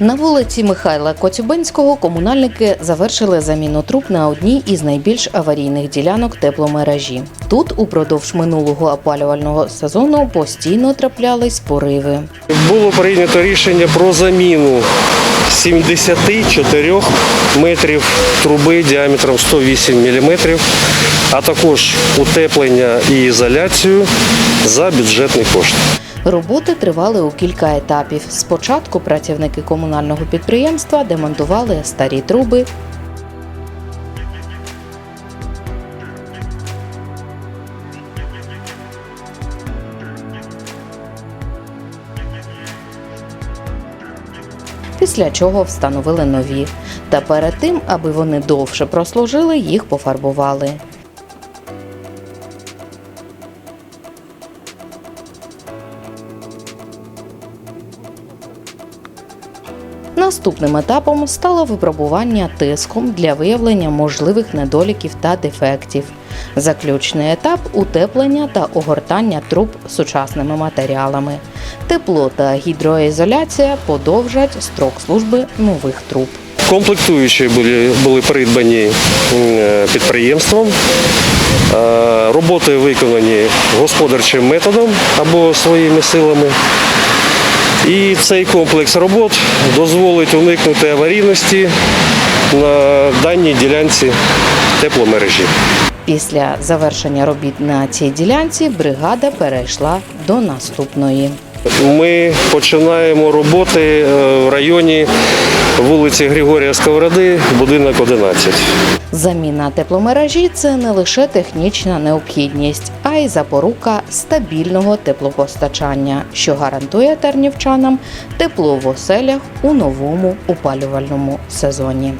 На вулиці Михайла Коцюбинського комунальники завершили заміну труб на одній із найбільш аварійних ділянок тепломережі. Тут упродовж минулого опалювального сезону постійно траплялись пориви. Було прийнято рішення про заміну 74 метрів труби діаметром 108 мм, а також утеплення і ізоляцію за бюджетний кошт. Роботи тривали у кілька етапів. Спочатку працівники комунального підприємства демонтували старі труби. Після чого встановили нові. Та перед тим, аби вони довше прослужили, їх пофарбували. Наступним етапом стало випробування тиском для виявлення можливих недоліків та дефектів. Заключний етап утеплення та огортання труб сучасними матеріалами. Тепло та гідроізоляція подовжать строк служби нових труб. Комплектуючі були, були придбані підприємством. Е, Роботи виконані господарчим методом або своїми силами. І цей комплекс робот дозволить уникнути аварійності на даній ділянці тепломережі. Після завершення робіт на цій ділянці бригада перейшла до наступної. Ми починаємо роботи е, в районі вулиці Григорія Сковороди, будинок 11. Заміна тепломережі це не лише технічна необхідність, а й запорука стабільного теплопостачання, що гарантує тернівчанам тепло в оселях у новому опалювальному сезоні.